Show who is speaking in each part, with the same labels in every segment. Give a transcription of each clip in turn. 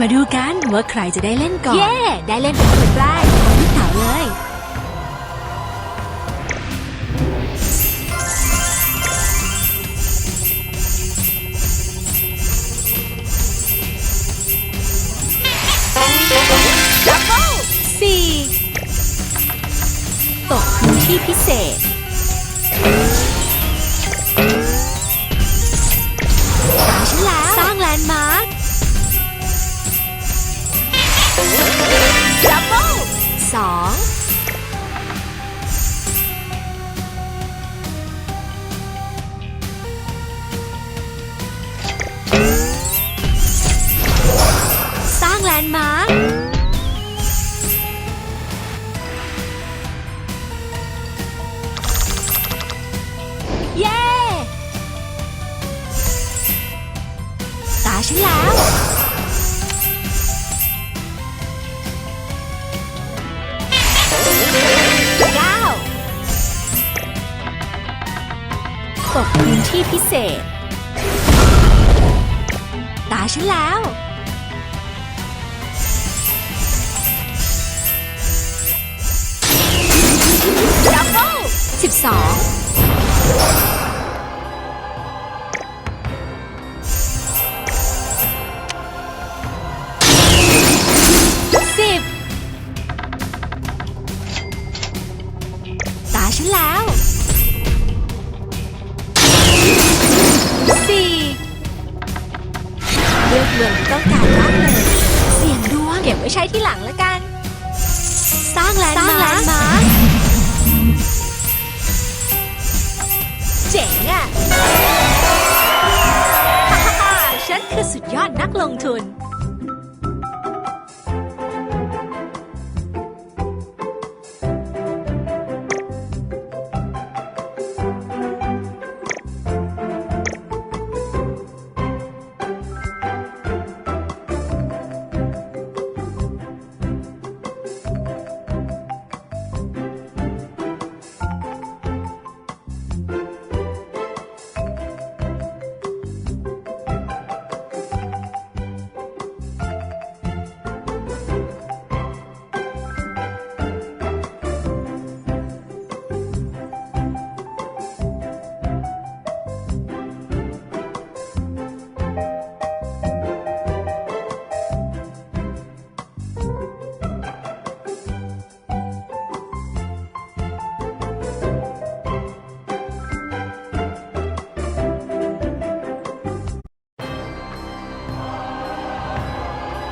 Speaker 1: มาดูกันว่าใครจะได้เล่นก่อน
Speaker 2: เย้ ได้เล่นเป็นคนแรก
Speaker 1: เอาลูกเต๋าเลย
Speaker 2: ดับเบิล
Speaker 1: สี่ตกพื้นที่พิเศษ
Speaker 2: 2แล
Speaker 1: นด์มาร์ค
Speaker 2: เย้
Speaker 1: ตาฉันแล้ว ตกพื้นที่พิเศษ ตาฉันแล้ว
Speaker 2: ดับเบิล
Speaker 1: สิบสองสิบตาฉันแล้ว
Speaker 2: ช้ที่หลังละกัน
Speaker 1: สร้างแลนด์มาร์ค
Speaker 2: เจ๋งอะ ฮ่าฮ่าฉันคือสุดยอดนักลงทุน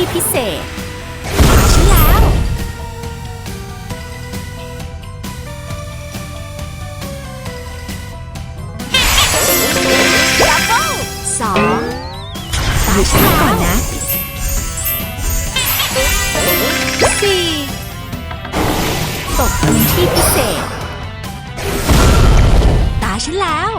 Speaker 1: ที่พิเศษตาฉันแล้ว
Speaker 2: ดับเบิล
Speaker 1: สองตาฉันก่อนนะสี่ตกพื้นที่พิเศษ ตาฉันแล้ว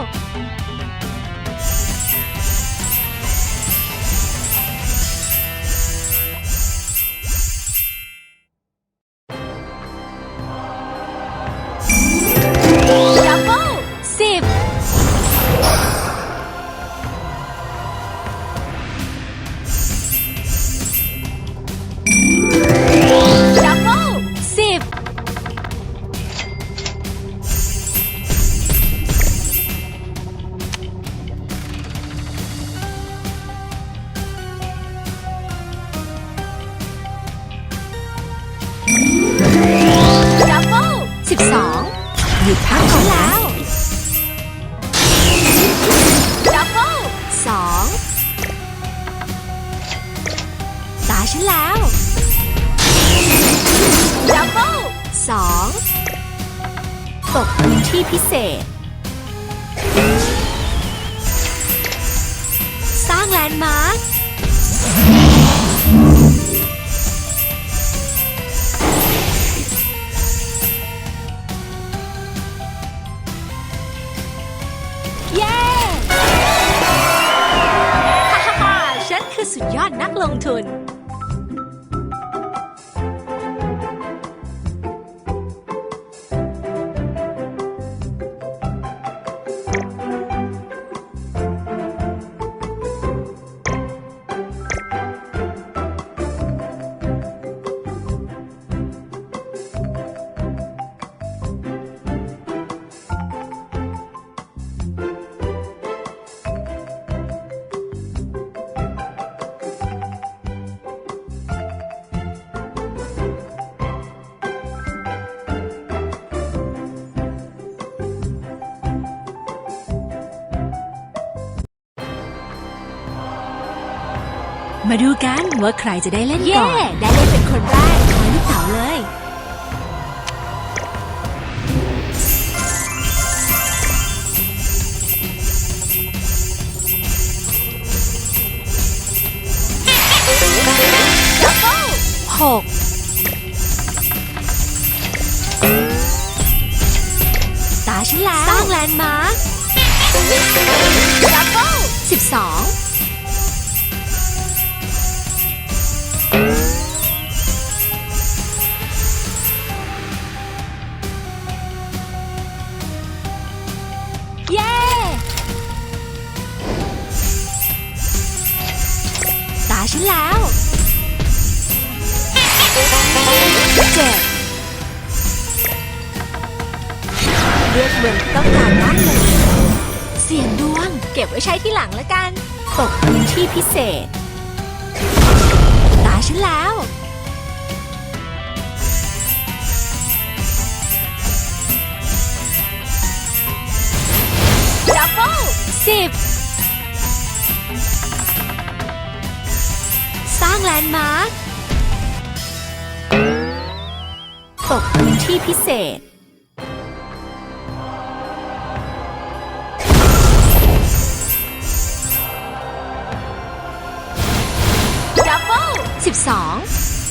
Speaker 1: นด์มาร์คเย้ฮ่าฮ่าฮ่าฉันคือสุดยอดนักลงทุน มาดูกันว่าใครจะได้เล่นก่อน
Speaker 2: เย่ได้เล่นเป็นคนแรก
Speaker 1: ขอลูกเต๋าเลย
Speaker 2: ดับเบิ้ล
Speaker 1: หกตาฉันแล้วสร้างแลนด์มาร์ค
Speaker 2: ดับเบิ้ล
Speaker 1: สิบสอง
Speaker 2: เลื
Speaker 1: อกเมืองที่ต้องการได้เลย เสี่ยงดวง
Speaker 2: เก็บไว้ใช้ที่หลังล้วกัน
Speaker 1: ตกพื้นที่พิเศษ ตาฉันแล้ว
Speaker 2: ดับเบิล
Speaker 1: สิบสร้างแลนด์มาร์คตกพื้นที่พิเศษ 十二。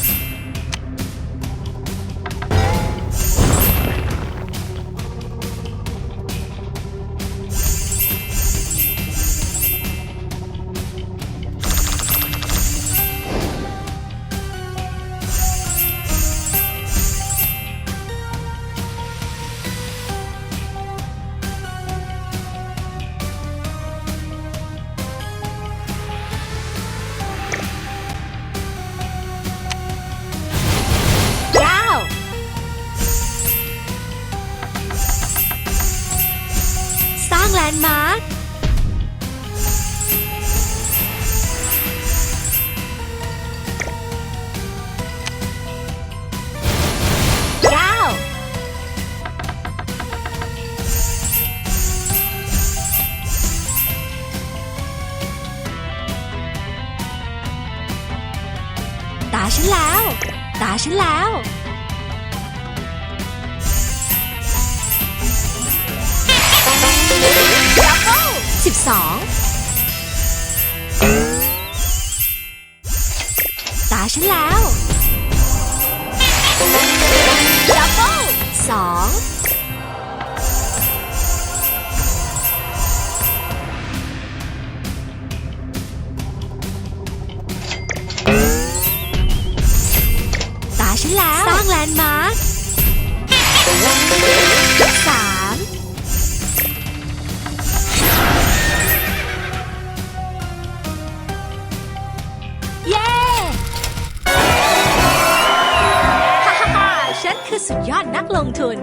Speaker 1: ฉันแล้ว ตาฉันแล้ว สิบสอง ตาฉันแล้ว
Speaker 2: ยอดนักลงทุน